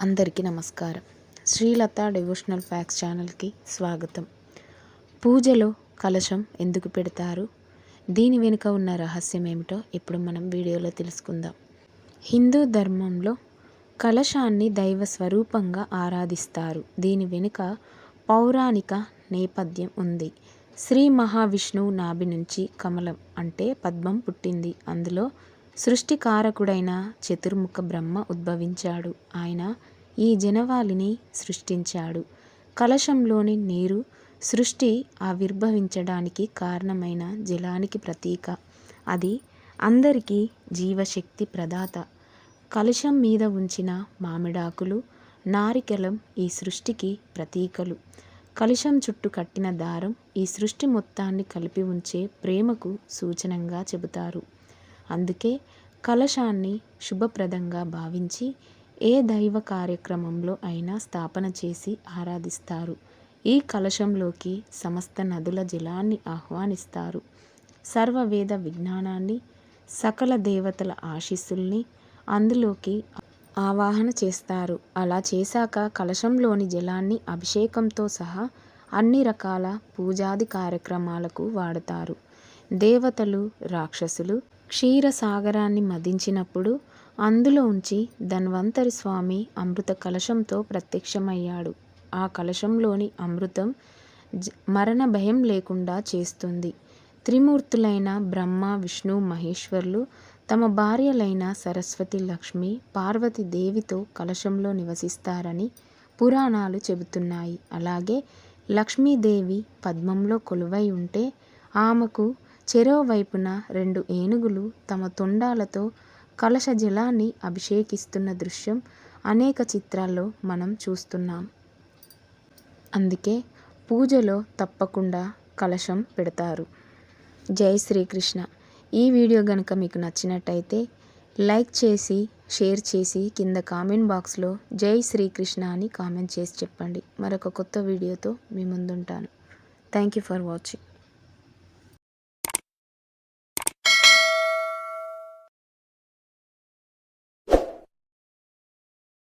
అందరికీ నమస్కారం. Srilatha devotional fax ఛానల్కి స్వాగతం. పూజలో కలశం ఎందుకు పెడతారు? దీని వెనుక ఉన్న రహస్యం ఏమిటో ఇప్పుడు మనం వీడియోలో తెలుసుకుందాం. హిందూ ధర్మంలో కలశాన్ని దైవ స్వరూపంగా ఆరాధిస్తారు. దీని వెనుక పౌరాణిక నేపథ్యం ఉంది. శ్రీ మహావిష్ణువు నాభి నుంచి కమలం అంటే పద్మం పుట్టింది. అందులో సృష్టికారకుడైన చతుర్ముఖ బ్రహ్మ ఉద్భవించాడు. ఆయన ఈ జనవాళిని సృష్టించాడు. కలశంలోని నీరు సృష్టి ఆవిర్భవించడానికి కారణమైన జలానికి ప్రతీక. అది అందరికీ జీవశక్తి ప్రదాత. కలశం మీద ఉంచిన మామిడాకులు నారికెలం ఈ సృష్టికి ప్రతీకలు. కలుషం చుట్టూ కట్టిన దారం ఈ సృష్టి మొత్తాన్ని కలిపి ఉంచే ప్రేమకు సూచనంగా చెబుతారు. అందుకే కలశాన్ని శుభప్రదంగా భావించి ఏ దైవ కార్యక్రమంలో అయినా స్థాపన చేసి ఆరాధిస్తారు. ఈ కలశంలోకి సమస్త నదుల జలాన్ని ఆహ్వానిస్తారు. సర్వవేద విజ్ఞానాన్ని సకల దేవతల ఆశీస్సుల్ని అందులోకి ఆవాహన చేస్తారు. అలా చేశాక కలశంలోని జలాన్ని అభిషేకంతో సహా అన్ని రకాల పూజాది కార్యక్రమాలకు వాడతారు. దేవతలు రాక్షసులు క్షీరసాగరాన్ని మదించినప్పుడు అందులో ఉంచి ధన్వంతరి స్వామి అమృత కలశంతో ప్రత్యక్షమయ్యాడు. ఆ కలశంలోని అమృతం మరణ భయం లేకుండా చేస్తుంది. త్రిమూర్తులైన బ్రహ్మ విష్ణు మహేశ్వర్లు తమ భార్యలైన సరస్వతి లక్ష్మి పార్వతి దేవితో కలశంలో నివసిస్తారని పురాణాలు చెబుతున్నాయి. అలాగే లక్ష్మీదేవి పద్మంలో కొలువై ఉంటే ఆమెకు చెరోవైపున రెండు ఏనుగులు తమ తొండాలతో కలశ జలాన్ని అభిషేకిస్తున్న దృశ్యం అనేక చిత్రాల్లో మనం చూస్తున్నాం. అందుకే పూజలో తప్పకుండా కలశం పెడతారు. జై శ్రీకృష్ణ. ఈ వీడియో కనుక మీకు నచ్చినట్టయితే లైక్ చేసి షేర్ చేసి కింద కామెంట్ బాక్స్లో జై శ్రీకృష్ణ అని కామెంట్ చేసి చెప్పండి. మరొక కొత్త వీడియోతో మీ ముందుంటాను. Thank you for watching.